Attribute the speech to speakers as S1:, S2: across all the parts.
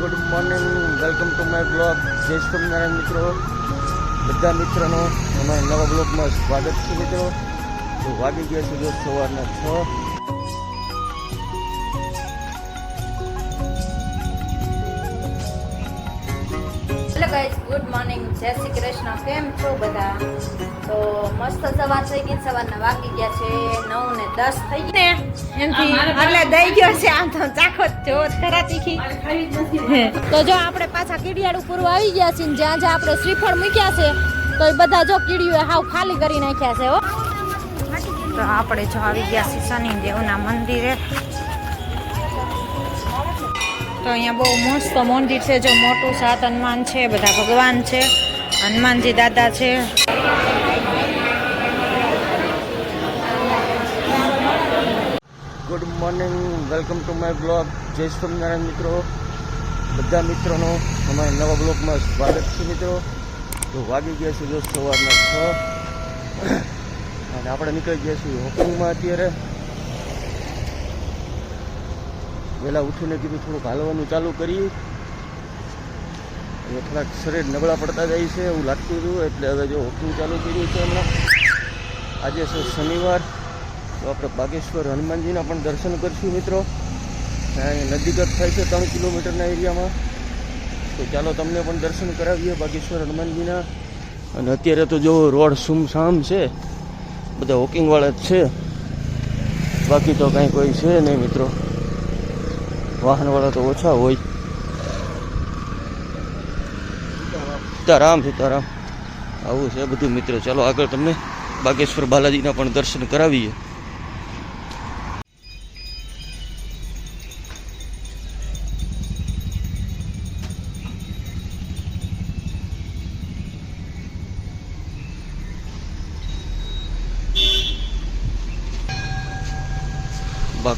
S1: Good morning welcome to my blog Jai Swaminarayan મિત્રો. બધા મિત્રોનો અમારા નવા બ્લોગમાં સ્વાગત છે, મિત્રો. તો વાગી ગયા છે જો સવારના છ.
S2: ગુડ મોર્નિંગ જય શ્રી કૃષ્ણ. કેમ છો બધા? તો મસ્ત સવાર થઈ ગઈ, સવારના વાગી ગયા છે નવ ને દસ થઈ ગઈ. એટલે દઈ ગયો છે આમ તો ચાખો જ ખરા તીખી તો જો આપણે પાછા કીડિયાળું પૂરું આવી ગયા છે ને જ્યાં જ્યાં આપણે શ્રીફળ મૂક્યા છે તો એ બધા જો કીડીઓ હાવ ખાલી કરી નાખ્યા છે હો. તો આપણે જો આવી ગયા છે શનિ દેવના મંદિરે. તો અહીંયા બહુ મસ્ત મંદિર છે જો મોટું સાત હનુમાન છે બધા ભગવાન છે હનુમાનજી દાદા છે
S1: good morning welcome to my blog Jai Swaminarayan મિત્રો. બધા મિત્રોનો અમારા નવા બ્લોગમાં સ્વાગત છે, મિત્રો. તો વાગી ગયા છે જો સવારના છ. અને આપણે નીકળી ગયા છીએ હોકિંગમાં અત્યારે. વહેલા ઉઠીને કીધું થોડુંક હાલવાનું ચાલુ કરીએ. હવે થોડાક શરીર નબળા પડતા જાય છે એવું લાગતું હતું, એટલે હવે જો હોકિંગ ચાલુ કર્યું છે હમણાં. આજે છે શનિવાર. તો આપણે બાગેશ્વર હનુમાનજીના પણ દર્શન કરીશું મિત્રો. અહીંયા જ થાય છે ત્રણ કિલોમીટરના એરિયામાં. તો ચાલો તમને પણ દર્શન કરાવીએ બાગેશ્વર હનુમાનજીના. અને અત્યારે તો જો રોડ સુમસામ છે, બધા વોકિંગવાળા જ છે. બાકી તો કાંઈ કોઈ છે નહીં મિત્રો. વાહનવાળા તો ઓછા હોય. સીતારામ સીતારામ. આવું છે બધું મિત્રો. ચાલો આગળ તમને બાગેશ્વર બાલાજીના પણ દર્શન કરાવીએ.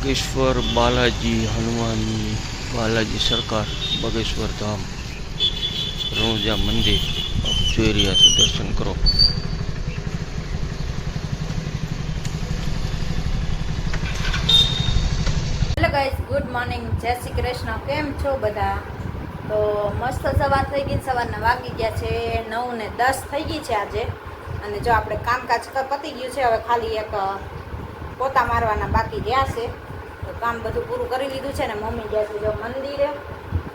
S1: બાગેશ્વર બાલાજી હનુમાન બાલાજી સરકાર બાગેશ્વર ધામ રણુજા મંદિર આપ જોઈ રહ્યા છો દર્શન કરો
S2: હેલો ગાઈઝ ગુડ મોર્નિંગ જય શ્રી કૃષ્ણ કેમ છો બધા? તો મસ્ત સવાર થઈ ગઈ, સવારના વાગી ગયા છે, નવ ને દસ થઈ ગઈ છે આજે. અને જો આપણે કામકાજ પતી ગયું છે, હવે ખાલી એક પોતા મારવાના બાકી રહ્યા છે. કામ બધું પૂરું કરી લીધું છે ને મમ્મી ગયા છે જો મંદિરે.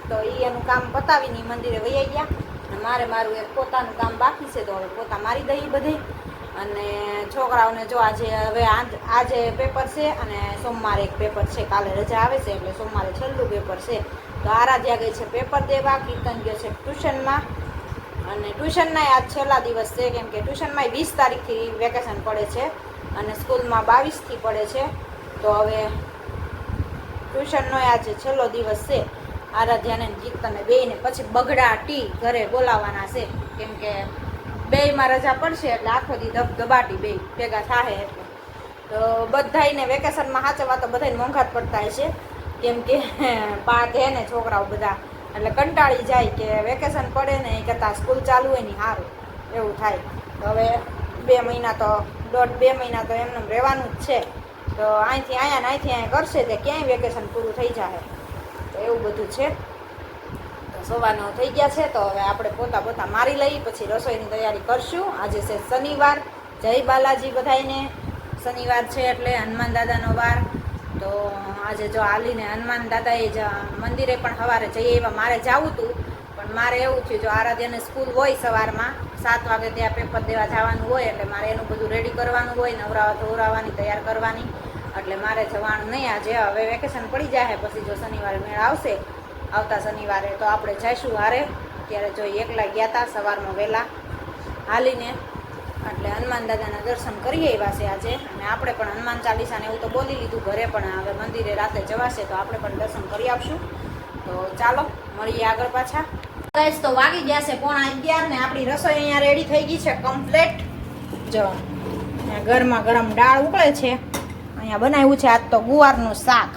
S2: તો એ એનું કામ પતાવીને મંદિરે વહી ગયા. અને મારે મારું એક પોતાનું કામ બાકી છે તો હવે પોતા મારી દઈએ બધી. અને છોકરાઓને જો આજે હવે આજે પેપર છે અને સોમવારે એક પેપર છે. કાલે રજા આવે છે એટલે સોમવારે છેલ્લું પેપર છે. તો આરાધ્યા ગઈ છે પેપર દેવા, કીર્તન ગયો છે ટ્યુશનમાં. અને ટ્યુશનના આજ છેલ્લા દિવસ છે કેમ કે ટ્યુશનમાં વીસ તારીખથી વેકેશન પડે છે. અને સ્કૂલમાં બાવીસથી પડે છે. તો હવે ટ્યુશનનો આજે છેલ્લો દિવસ છે. આરાધ્યાને કીર્તને બેયને પછી બગડા ટી ઘરે બોલાવવાના છે. કેમ કે બેયમાં રજા પડશે એટલે આખો દી ધબધબાટી બે ભેગા થાય એટલે. તો બધાયને વેકેશનમાં સાચવવા તો બધાને મોંઘાત પડતા હશે. કેમ કે બાધે ને છોકરાઓ બધા. એટલે કંટાળી જાય કે વેકેશન પડે ને એ કરતાં સ્કૂલ ચાલુ હોય ને સારું એવું થાય. તો હવે બે મહિના તો દોઢ બે મહિના તો એમને રહેવાનું જ છે. તો અહીંથી અહીંયા ને અહીંથી અહીંયા કરશે તે ક્યાંય વેકેશન પૂરું થઈ જાય તો એવું બધું છે. તો સવારનો થઈ ગયા છે, તો હવે આપણે પોતા પોતા મારી લઈ પછી રસોઈની તૈયારી કરશું. આજે છે શનિવાર. જય બાલાજી બધાયને. શનિવાર છે એટલે હનુમાન દાદાનો વાર. તો આજે જો હાલીને હનુમાન દાદાએ જ મંદિરે પણ સવારે જઈએ એવા મારે જવું હતું પણ મારે એવું થયું, જો આરાધ્યાને સ્કૂલ હોય સવારમાં, સાત વાગે ત્યાં પેપર દેવા જવાનું હોય, એટલે મારે એનું બધું રેડી કરવાનું હોય, નવરાવા ધોરાવાની તૈયાર કરવાની. એટલે મારે જવાનું નહીં આજે. હવે વેકેશન પડી જાય પછી જો શનિવારે મેળ આવશે, આવતા શનિવારે તો આપણે જઈશું હારે. ત્યારે જો એકલા ગયા હતા સવારમાં વહેલા હાલીને. એટલે હનુમાન દાદાના દર્શન કરીએ એવા છે આજે. અને આપણે પણ હનુમાન ચાલીસાને એવું તો બોલી લીધું ઘરે, પણ હવે મંદિરે રાતે જવાશે તો આપણે પણ દર્શન કરી આપશું. તો ચાલો, મળીએ આગળ પાછા. ગાઈસ તો વાગી ગયા છે પોણા અગિયાર ને આપણી રસોઈ અહીંયા રેડી થઈ ગઈ છે કમ્પ્લેટ જો ઘરમાં ગરમા દાળ ઉકળે છે. અહીંયા બનાવ્યું છે. આજ તો ગુવારનું શાક.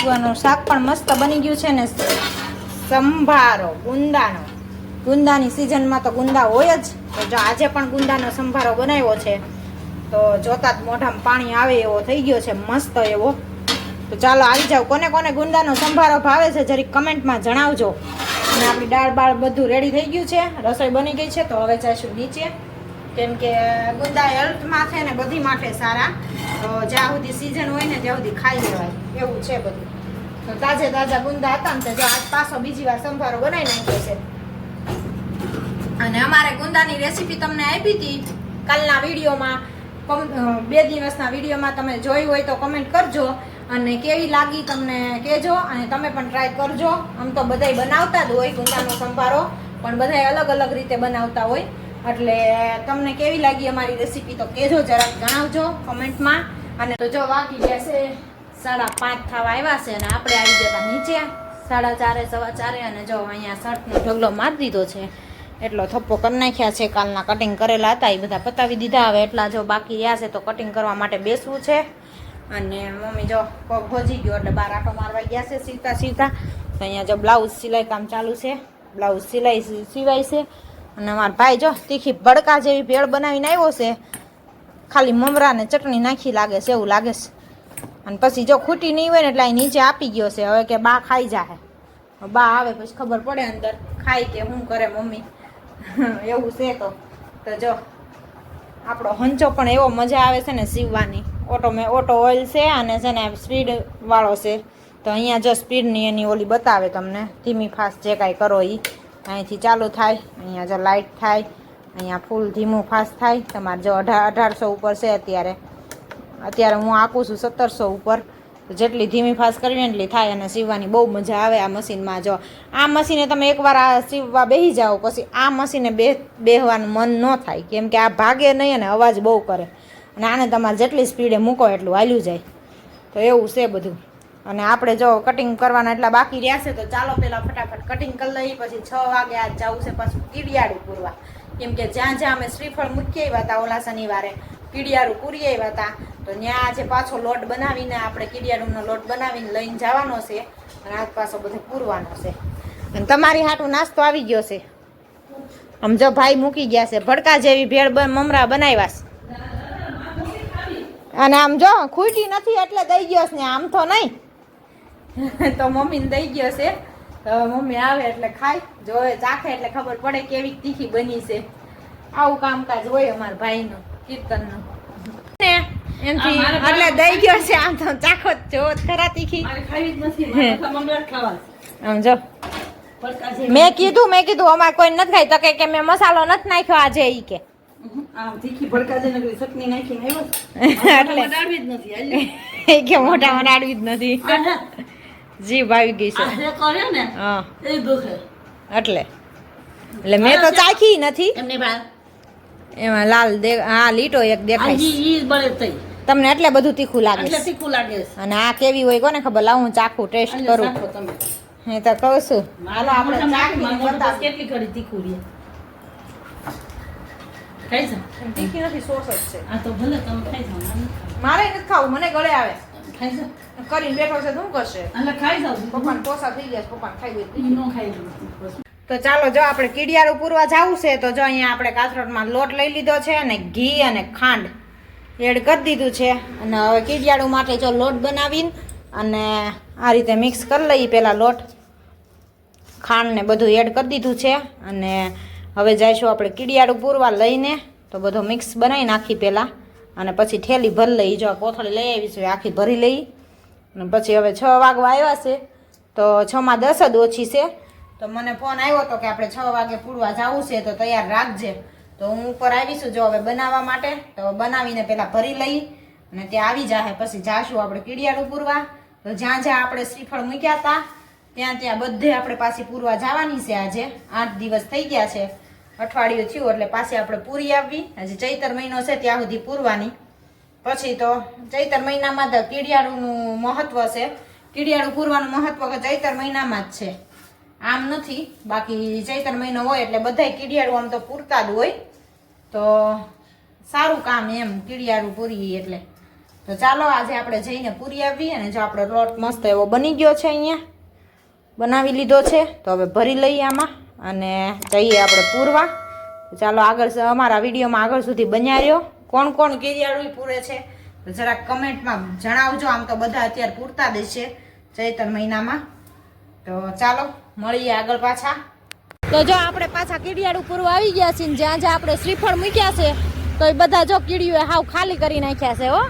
S2: ગુવારનું શાક પણ મસ્ત બની ગયું છે ને સંભારો, ગુંદાનો. ગુંદાની સિઝનમાં તો ગુંદા હોય જ. તો જો આજે પણ ગુંદાનો સંભારો બનાવ્યો છે, તો જોતા જ મોઢામાં પાણી આવે એવો થઈ ગયો છે, મસ્ત એવો. તો ચાલો આવી જાઓ. કોને કોને ગુંદાનો સંભારો ભાવે છે, જરીક કમેન્ટમાં જણાવજો. અને આપણી દાળ બાળ બધું રેડી થઈ ગયું છે. રસોઈ બની ગઈ છે, તો હવે જઈશું નીચે. કેમ કે ગુંદા હેલ્થમાં છે ને બધી માટે સારા. જ્યાં સુધી સિઝન હોય ને ત્યાં સુધી ખાઈ લેવાય. એવું છે બધું. તો તાજે તાજા ગુંદા હતા ને જો આજ પાછો બીજી વાર સંભારો બનાવી નાખ્યો છે. અને અમારે ગુંદાની રેસીપી તમને આપી હતી. કાલના વિડીયોમાં બે દિવસના વિડીયોમાં તમે જોઈ હોય તો કમેન્ટ કરજો. અને કેવી લાગી તમને કહેજો અને તમે પણ ટ્રાય કરજો. આમ તો બધાય બનાવતા જ હોય ગુંદાનો સંભારો, પણ બધાય અલગ અલગ રીતે બનાવતા હોય. એટલે તમને કેવી લાગી અમારી રેસીપી તો કહેજો, જરાક જણાવજો કમેન્ટમાં. અને તો જો વાગી ગયા છે સાડા પાંચ થવા આવ્યા છે અને આપણે આવી જતા નીચે. સાડા ચારે, સવા ચારે અને જો અહીંયા શર્ટનો ઢગલો મારી દીધો છે. એટલો થપ્પો કરી નાખ્યા છે, કાલના કટિંગ કરેલા હતા, એ બધા પતાવી દીધા. હવે એટલા જો બાકી રહ્યા છે તો કટિંગ કરવા માટે બેસવું છે. અને મમ્મી જો પગ ભોજી ગયો એટલે બાર આટો મારવા ગયા છે સીવતા સીવતા તો અહીંયા જો બ્લાઉઝ સિલાઈ કામ ચાલુ છે. બ્લાઉઝ સિલાઈ સિવાય છે. અને અમારા ભાઈ જો, તીખી ભડકા જેવી ભેળ બનાવીને આવ્યો છે. ખાલી મમરા ને ચટણી નાખી લાગે છે, એવું લાગે છે. અને પછી જો ખૂટી નહીં હોય ને એટલે અહીં નીચે આપી ગયો છે. હવે કે બા ખાઈ જાહે. બા આવે પછી ખબર પડે અંદર. ખાય કે શું કરે મમ્મી? એવું છે તો. તો જો, આપણો હંચો પણ એવો મજા આવે છે ને સીવવાની. ઓટો મેં ઓટો ઓઇલ છે અને છે ને સ્પીડ વાળો છે. તો અહીંયા જો સ્પીડની એની ઓલી બતાવે તમને. ધીમી ફાસ્ટ જે કાંઈ કરો એ અહીંથી ચાલુ થાય, અહીંયા જો લાઇટ થાય, અહીંયા ફૂલ ધીમું ફાસ્ટ થાય. તમારે જો અઢાર અઢારસો ઉપર છે અત્યારે. અત્યારે હું આપું છું સત્તરસો ઉપર. જેટલી ધીમી ફાસ્ટ કરવી એટલી થાય અને સીવવાની બહુ મજા આવે આ મશીનમાં જો. આ મશીને તમે એકવાર આ સીવવા બેસી જાઓ, પછી આ મશીને બે બેહવાનું મન ન થાય. કેમ કે આ ભાગે નહીં અને અવાજ બહુ કરે. અને આને તમારે જેટલી સ્પીડે મૂકો એટલું હાલ્યું જાય. તો એવું છે બધું. અને આપણે જો કટિંગ કરવાના એટલા બાકી રહ્યા છે, તો ચાલો પહેલાં ફટાફટ કટિંગ કરી લઈએ, પછી છ વાગે આજ જવું છે પાછું કીડિયાળું પૂરવા. કેમ કે જ્યાં જ્યાં અમે શ્રીફળ મૂકી આવ્યા હતા ઓલા શનિવારે કીડિયાળું પૂરી આવ્યા હતા, તો ત્યાં આજે પાછો લોટ બનાવીને આપણે કીડિયાળુનો લોટ બનાવીને લઈને જવાનો છે, અને આજ પાછો બધો પૂરવાનો છે. અને તમારી હાટું નાસ્તો આવી ગયો છે. આમ જો ભાઈ મૂકી ગયા છે, ભડકા જેવી ભેળ મમરા બનાવ્યા છે. અને આમ જો, ખૂટી નથી એટલે દઈ ગયો છે આમ તો નહીં. તો મમ્મીને દઈ ગયો છે. તો મમ્મી આવે એટલે ખાય. જોવે ચાખે એટલે ખબર પડે કેવી તીખી બની છે. આવું કામકાજ હોય અમારા ભાઈનું કીર્તનનું. ને? એમથી એટલે દઈ ગયો છે. આમ તો ચાખો જ જો ખરા તીખી?
S3: જ જ.
S2: આમ જો. મેં કીધું મેં કીધું અમારે કોઈ નથી ખાઈ. તો કે કે મેં મસાલો નથી નાખ્યો આજે ઈ કે.
S3: આમ તીખી ભડકા છે ચટણી નાખીને આવ્યો
S2: એટલે.
S3: એટલે જ નથી
S2: મોઢામાં જ જીભ આવી ગઈ છે.
S3: કર્યો ને
S2: હા.
S3: એ દુખે.
S2: એટલે. એટલે મેં તો ચાખી નથી. એમાં લાલ દે હા લીટો એક દેખાય છે.
S3: ઈ ઈ બળે થઈ.
S2: તમને એટલે બધું તીખું લાગે
S3: તીખું લાગે
S2: અને આ કેવી હોય કોને ખબર? લાવું ચાખું ટેસ્ટ કરું.
S3: ચાખો તમે.
S2: હું તો કહું છું. હાલો આપણે.
S3: કેટલી ઘડી તીખું રહે? ખાઈ.
S2: તીખી નથી સોસ જ છે.
S3: આ તો ભલે તમે ખાઈ જાઓ મારે નથી ખાવું.
S2: મને ગળે આવે. કરીને બેઠો છે તો શું કરશે?
S3: ખાઈ જાઓ
S2: પપ્પાને થઈ ગયા પપ્પાને ખાઈ ગયું
S3: ખાઈ.
S2: તો ચાલો જો આપણે કીડિયારું પૂરવા જવું છે તો જો અહીંયા આપણે કાથરોટમાં લોટ લઈ લીધો છે અને ઘી અને ખાંડ એડ કરી દીધું છે. અને હવે કીડિયાળું માટે જો લોટ બનાવીને અને આ રીતે મિક્સ કરી લઈએ પહેલાં લોટ. ખાંડ ને બધું એડ કરી દીધું છે. અને હવે જઈશું આપણે કીડિયાળું પૂરવા લઈને તો બધો મિક્સ બનાવી નાખી પહેલાં. અને પછી ઠેલી ભરી લઈ, જો કોથળી લઈ આવી છે, આખી ભરી લઈ. અને પછી હવે છ વાગવા આવ્યા છે, તો છમાં દસ જ ઓછી છે. તો મને ફોન આવ્યો હતો કે આપણે છ વાગે પૂરવા જવું છે, તો તૈયાર રાખજે. તો હું ઉપર આવીશું જો હવે બનાવવા માટે, તો બનાવીને પહેલાં ભરી લઈ. અને ત્યાં આવી જાય પછી જાશું આપણે કીડિયાળું પૂરવા તો જ્યાં જ્યાં આપણે શ્રીફળ મૂક્યા હતા ત્યાં ત્યાં બધે આપણે પાછી પૂરવા જવાની છે આજે. આઠ દિવસ થઈ ગયા છે. અઠવાડિયું થયું એટલે પાછી આપણે પૂરી આવવી હજી ચૈતર મહિનો છે ત્યાં સુધી પૂરવાની. પછી તો ચૈતર મહિનામાં તો કીડિયાળુનું મહત્વ છે. કીડિયાળું પૂરવાનું મહત્વ ચૈતર મહિનામાં જ છે. આમ નથી. બાકી ચૈતર મહિનો હોય એટલે બધાય કીડિયાળું આમ તો પૂરતા જ હોય. તો સારું કામ એમ કીડિયાળું પૂરી એટલે. તો ચાલો આજે આપણે જઈને પૂરી આવીએ અને જો આપણો લોટ મસ્ત એવો બની ગયો છે અહીંયા. બનાવી લીધો છે. તો હવે ભરી લઈએ આમાં. અને જઈએ આપણે પૂરવા. ચાલો આગળ અમારા વિડીયોમાં આગળ સુધી બન્યા રહ્યો. કોણ કોણ કેરિયાળું પૂરે છે? જરાક કમેન્ટમાં જણાવજો. આમ તો બધા અત્યારે પૂરતા જ છે ચૈતર મહિનામાં. તો ચાલો, મળીએ આગળ પાછા. તો જો આપણે પાછા કીડિયાળું પૂરું આવી ગયા છીએ જ્યાં જ્યાં આપણે શ્રીફળ મૂક્યા છે, તો એ બધા જો કીડીઓ હાવ ખાલી કરી નાખ્યા છે, હો.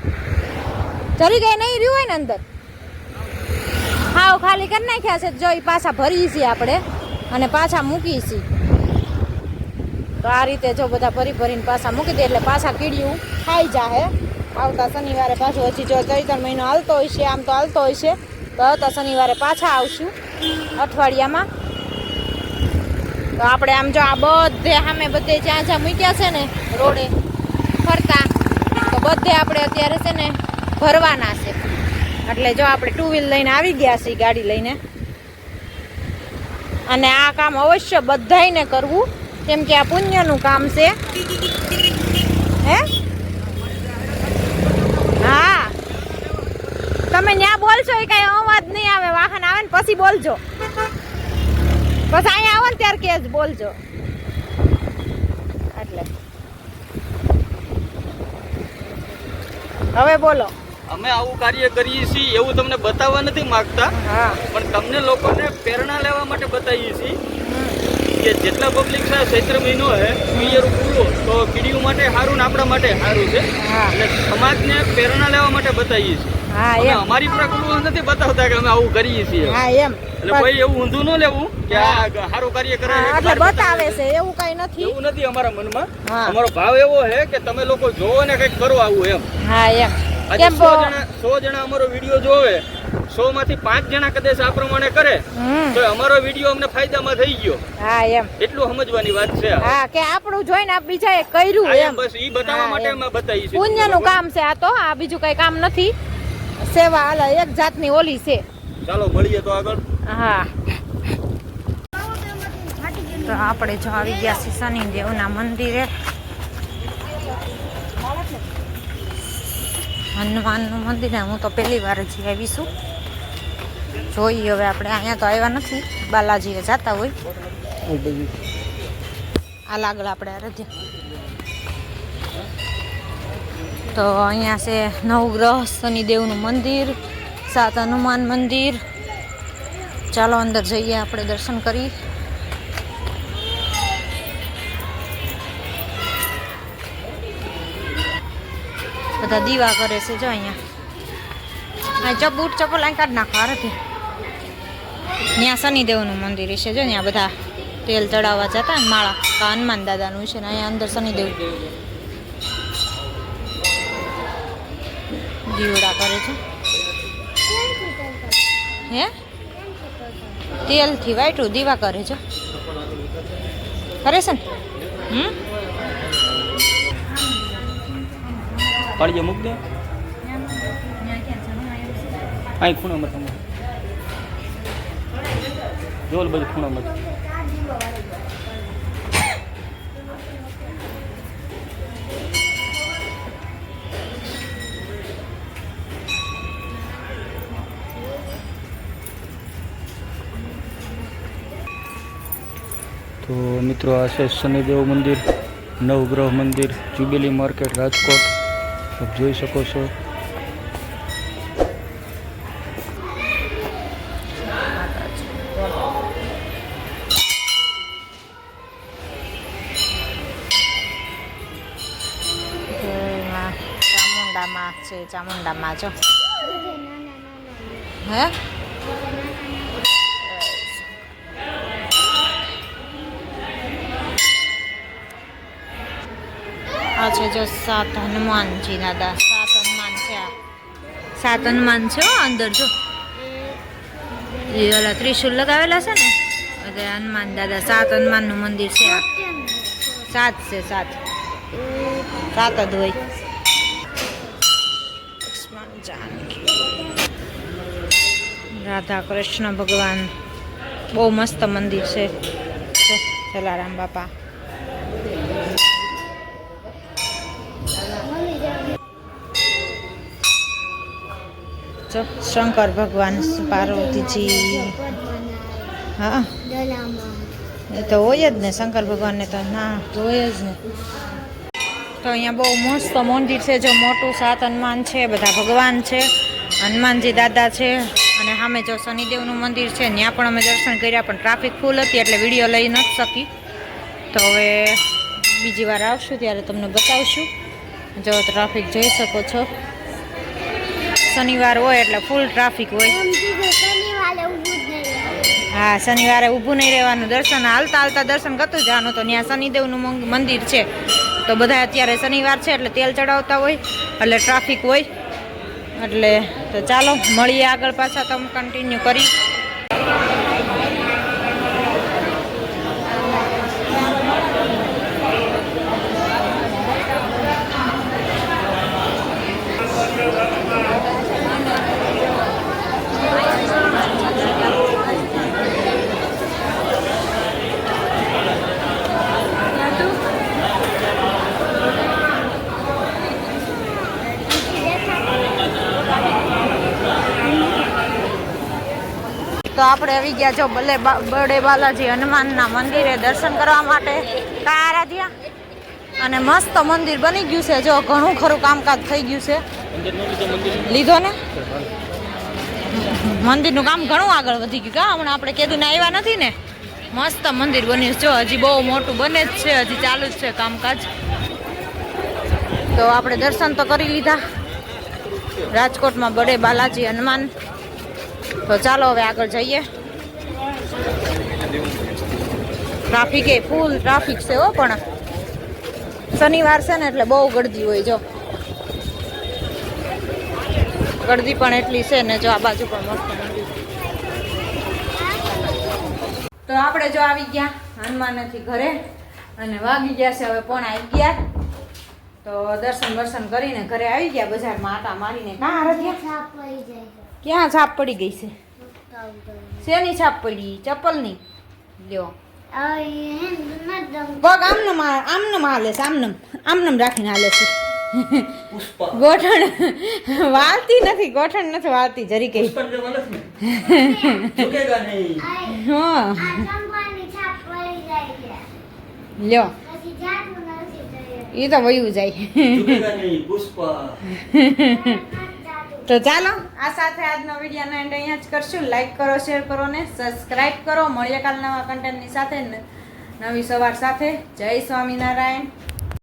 S2: ચરી ગઈ નહીં રહ્યું હોય ને અંદર? હાવ ખાલી કરી નાખ્યા છે. જો એ પાછા ભરી છીએ આપણે. અને પાછા મૂકી છીએ તો આ રીતે જો બધા ભરી ભરીને પાછા મૂકી દે એટલે પાછા કીડિયું ખાઈ જાહે. આવતા શનિવારે પાછું હજી જો ચૈતર મહિનો હાલતો હોય છે, આમ તો હાલતો હોય છે. તો આવતા શનિવારે પાછા આવશું અઠવાડિયામાં. તો આપણે આમ જો આ બધે સામે બધે જ્યાં જ્યાં મૂક્યા છે ને, રોડે ફરતા, તો બધે આપણે અત્યારે છે ને ભરવાના છે. એટલે જો આપણે ટુ વ્હીલ લઈને આવી ગયા છીએ ગાડી લઈને. અને આ કામ અવશ્ય બધાયને કરવું, કેમ કે આ પુણ્યનું કામ છે. હે? હા. તમે ત્યાં બોલશો એ કઈ અવાજ નહીં આવે, વાહન આવે ને પછી બોલજો. પછી અહીંયા આવો ને ત્યારે કે બોલજો. એટલે. હવે બોલો.
S4: અમે આવું કાર્ય કરીએ છીએ એવું તમને બતાવવા નથી માંગતા પણ તમને લોકોને પ્રેરણા લેવા માટે બતાવીએ છીએ કે જેટલા પબ્લિક છે ચૈત્ર મહિનો હે પિયર પૂરો તો કીડીઓ માટે સારું ને આપણા માટે સારું છે. અને સમાજને પ્રેરણા લેવા માટે બતાવીએ છીએ. અમારી પ્રકૃતિ નથી બતાવતા કે અમે આવું કરીએ છીએ. એટલે કોઈ એવું ઊંધું ન લેવું કે આ સારું કાર્ય કરે
S2: એટલે બતાવે છે. એવું કઈ નથી.
S4: એવું નથી અમારા મનમાં. અમારો ભાવ એવો છે કે તમે લોકો જોવો ને કંઈક કરો આવું એમ.
S2: હા એમ. કેમ
S4: સો જણા જણા અમારો વીડિયો જોવે. સો માંથી પાંચ જણા કદાચ આ પ્રમાણે કરે તો અમારો વીડિયો અમને ફાયદામાં થઈ ગયો.
S2: હા એમ.
S4: એટલું સમજવાની વાત છે
S2: હા કે આપણું જોઈને આ બીજાએ કર્યું
S4: એમ બસ ઈ બતાવવા માટે અમે બતાવી છે
S2: પુણ્યનું કામ છે આ તો આ બીજું કઈ કામ નથી. સેવા અલા એક જાતની ઓલી છે.
S4: ચાલો મળીએ તો આગળ.
S2: હા. તો આપણે જો આવી ગયા છીએ શનિદેવના મંદિરે. હનુમાનનું મંદિર. હું તો પહેલી વાર જ આવીશું જોઈએ હવે આપણે અહીંયા તો આવ્યા નથી. બાલાજીએ જતા હોય. આ લાગળ આપણે અરધ્યા તો અહીંયા છે નવગ્રહ શનિદેવનું મંદિર, સાત હનુમાન મંદિર. ચાલો અંદર જઈએ, આપણે દર્શન કરી. બધા દીવા કરે છે, જો અહીંયા. આ બૂટ ચપ્પલ અહીં કાઢ નાખો આરતી ત્યાં શનિદેવનું મંદિર છે, જો ત્યાં બધા તેલ ચડાવવા જતા ને માળા. કા હનુમાન દાદાનું છે ને, અહીંયા અંદર શનિદેવ દીવડા કરે છે. હે? તેલથી વાઈટું દીવા કરે છે. કરે છે ને? હમ?
S4: પાડીએ મૂક દે. અહીં ખૂણો મત અમારે જોલ બધું ખૂણામાં તો મિત્રો, આ છે શનિદેવ મંદિર, નવગ્રહ મંદિર, જ્યુબિલી માર્કેટ, રાજકોટ. આપ જોઈ શકો છો.
S2: ચામુંડામાં છે ચામુંડામાં જો. હે? આ છે જો સાત હનુમાનજી દાદા સાત હનુમાન છે સાત હનુમાન છે અંદર, જો. એ ઓલા ત્રિશુલ લગાવેલા છે ને, એટલે હનુમાન દાદા સાત હનુમાનનું મંદિર છે આ. સાત છે, સાત. સાત જ હોય. રાધા કૃષ્ણ ભગવાન. બહુ મસ્ત મંદિર છે, જલારામ બાપા. શંકર ભગવાન પાર્વતીજી. હા. એ તો હોય જ ને, શંકર ભગવાનને તો ના, હોય જ ને. તો અહીંયા બહુ મસ્ત મંદિર છે, જો મોટું સાત હનુમાન છે, બધા ભગવાન છે, હનુમાનજી દાદા છે, અને સામે જો શનિદેવનું મંદિર છે, ત્યાં પણ અમે દર્શન કર્યા, પણ ટ્રાફિક ફૂલ હતી, એટલે વીડિયો લઈ ન શકી. તો હવે બીજી વાર આવશું, ત્યારે તમને બતાવશું. જો ટ્રાફિક જોઈ શકો છો. શનિવાર હોય એટલે ફૂલ ટ્રાફિક હોય. હા શનિવારે ઊભું નહીં રહેવાનું. દર્શન હાલતા હાલતા દર્શન કરતું જવાનું. તો ત્યાં શનિદેવનું મંદિર છે. તો બધા અત્યારે શનિવાર છે એટલે તેલ ચડાવતા હોય એટલે ટ્રાફિક હોય. એટલે તો ચાલો મળીએ આગળ પાછા. તમે કન્ટિન્યુ કરી. તો આપણે આવી ગયા છો ભલે બા- બડે બાલાજી હનુમાનના મંદિરે દર્શન કરવા માટે. કા આરાધ્યા? અને મસ્ત મંદિર બની ગયું છે. જો ઘણું ખરું કામકાજ થઈ ગયું છે. લીધો ને? મંદિરનું કામ ઘણું આગળ વધી ગયું. કા, હમણાં આપણે કીધું ને આવ્યા નથી ને? મસ્ત મંદિર બન્યું છે. જો, હજી બહુ મોટું બને જ છે. હજી ચાલુ જ છે કામકાજ. તો આપણે દર્શન તો કરી લીધા. રાજકોટમાં બડે બાલાજી હનુમાન તો ચાલો હવે આગળ જઈએ. ટ્રાફિક એ ફૂલ ટ્રાફિક છે હો પણ. શનિવાર છે ને એટલે બહુ ગળદી હોય જો. ગળદી પણ એટલી છે ને જો આ બાજુ પણ મસ્ત તો આપણે જો આવી ગયા હનુમાનથી ઘરે અને વાગી ગયા છે હવે પણ આવી ગયા તો દર્શન દર્શન કરીને ઘરે આવી ગયા બજારમાં આટા મારીને. કાં હારથિયા ક્યાં છાપ પડી ગઈ છે. શેની છાપ પડી? ચપ્પલની? લ્યો. પગ આમનમ આમનમ હાલે છે આમનમ આમનમ રાખીને હાલે છે. ગોઠણ વાળતી નથી ગોઠણ નથી વાળતી જરી કઈ હા. લ્યો. એ તો વયું જાય. તો ચાલો, આ સાથે આજનો વિડીયોનો એન્ડ અહીંયા જ કરશું. લાઈક કરો શેર કરો ને સબસ્ક્રાઈબ કરો. મળીએ કાલ નવા કન્ટેન્ટની સાથે. નવી સવાર સાથે. જય સ્વામિનારાયણ.